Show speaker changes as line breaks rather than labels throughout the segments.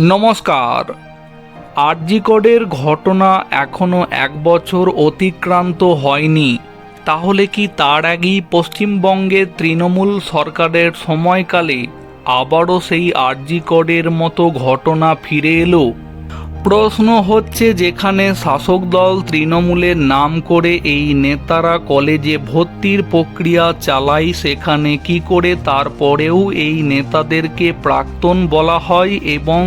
নমস্কার। আরজিকডের ঘটনা এখনও এক বছর অতিক্রান্ত হয়নি। তাহলে কি তার আগেই পশ্চিমবঙ্গে তৃণমূল সরকারের সময়কালে আবারও সেই আরজিকডের মতো ঘটনা ফিরে এলো? প্রশ্ন হচ্ছে যেখানে শাসক দল তৃণমূলের নাম করে এই নেতারা কলেজে ভর্তির প্রক্রিয়া চালায়, সেখানে কি করে তারপরেও এই নেতাদেরকে প্রাক্তন বলা হয় এবং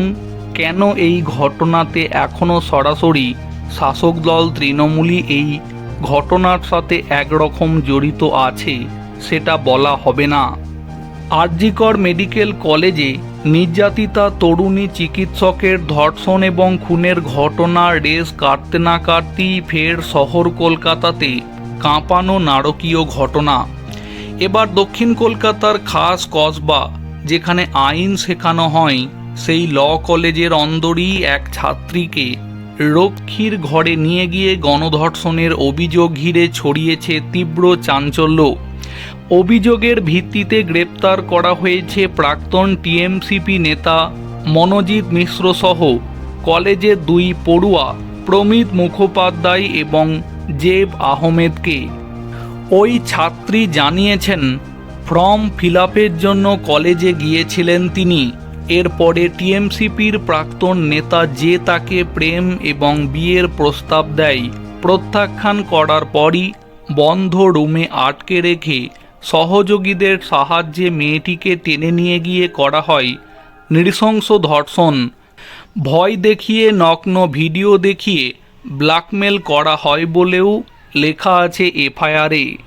কেন এই ঘটনাতে এখনও সরাসরি শাসক দল তৃণমূলই এই ঘটনার সাথে একরকম জড়িত আছে, সেটা বলা হবে না। আরজিকর মেডিকেল কলেজে নির্যাতিতা তরুণী চিকিৎসকের ধর্ষণ এবং খুনের ঘটনার রেস কাটতে না কাটতেই ফের শহর কলকাতাতে কাঁপানো নারকীয় ঘটনা। এবার দক্ষিণ কলকাতার খাস কসবা, যেখানে আইন শেখানো হয়, সেই ল কলেজের অন্দরই এক ছাত্রীকে রক্ষীর ঘরে নিয়ে গিয়ে গণধর্ষণের অভিযোগ ঘিরে ছড়িয়েছে তীব্র চাঞ্চল্য। অভিযোগের ভিত্তিতে গ্রেপ্তার করা হয়েছে প্রাক্তন টিএমসিপি নেতা মনোজিৎ মিশ্র সহ কলেজের দুই পড়ুয়া প্রমিত মুখোপাধ্যায় এবং জেব আহমেদকে। ওই ছাত্রী জানিয়েছেন, ফর্ম ফিল জন্য কলেজে গিয়েছিলেন তিনি। এরপরে টিএমসিপির প্রাক্তন নেতা যে তাকে প্রেম এবং বিয়ের প্রস্তাব দেয়, প্রত্যাখ্যান করার পরই বন্ধ রুমে আটকে রেখে সহযোগীদের সাহায্যে মেয়েটিকে টেনে নিয়ে গিয়ে করা হয় নৃশংস ধর্ষণ। ভয় দেখিয়ে, নগ্ন ভিডিও দেখিয়ে, ব্ল্যাকমেল করা হয় বলেও লেখা আছে এফআইআরে।